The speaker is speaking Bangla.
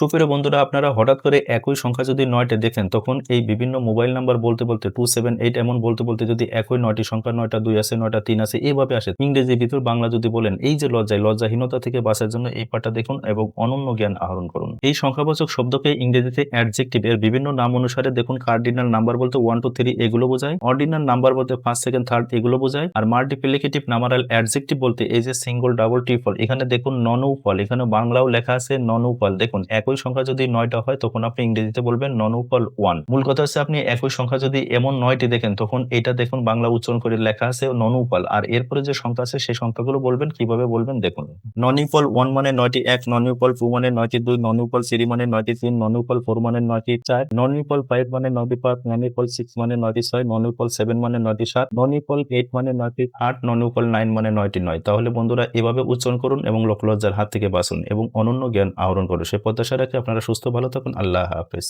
সুপ্রিয় বন্ধুরা, আপনারা হঠাৎ করে একই সংখ্যা যদি নয়টা দেখেন, তখন এই বিভিন্ন মোবাইল নাম্বার বলতে বলতে টু সেভেন এইট এমন বলতে বলতে যদি একই নয়টি সংখ্যা, নয়টা দুই আছে, নয়টা তিন আছে, এইভাবে আসে। ইংরেজির ভিতর বাংলা যদি বলেন, এই যে লজ্জায়, লজ্জাহীনতা থেকে বাঁচার জন্য এই পাঠটা দেখুন এবং অনন্য জ্ঞান আহরণ করুন। এই সংখ্যাবাচক শব্দকে ইংরেজিতে অ্যাডজেক্টিভ এর বিভিন্ন নাম অনুসারে দেখুন কার্ডিনাল নাম্বার বলতে ওয়ান টু থ্রি এগুলো বোঝায় অর্ডিনাল নাম্বার বলতে ফার্স্ট সেকেন্ড থার্ড এগুলো বোঝায়, আর মাল্টিপ্লিকেটিভ নাম্বারাল অ্যাডজেক্টিভ বলতে এই যে সিঙ্গল ডাবল ট্রিপল এখানে দেখুন নন ফল এখানে বাংলাও লেখা আছে নন ফল দেখুন, একই সংখ্যা যদি নয়টা হয় তখন আপনি ইংরেজিতে বলবেন নন ফল ওয়ান মূল কথা হচ্ছে আপনি একই সংখ্যা যদি এমন নয়টি দেখেন তখন এটা দেখুন বাংলা উচ্চারণ করে লেখা আছে নন ফল আর এরপরে যে সংখ্যা আছে সেই সংখ্যাগুলো বলবেন কীভাবে বলবেন দেখুন নন ইকুয়াল ওয়ান মানে নয়টি এক নন ইকুয়াল টু মানে নয়টি দুই নন ইকুয়াল থ্রি মানে নয়টি তিন নন ইকুয়াল ফোর মানে নয়টি চার নন ইকুয়াল ফাইভ মানে নয়টি পাঁচ নন ইকুয়াল সিক্স মানে নয়টি ছয় নন ইকুয়াল সেভেন মানে নয়টি সাত নন ইকুয়াল এইট মানে নয়টি আট নন ইকুয়াল নাইন মানে নয়টি নয় তাহলে বন্ধুরা এভাবে উচ্চারণ করুন এবং লোকলজ্জার হাত থেকে বাঁচুন এবং অনন্য জ্ঞান আহরণ করুন সে প্রত্যাশা রাখে আপনারা সুস্থ ভালো থাকুন। আল্লাহ হাফেজ।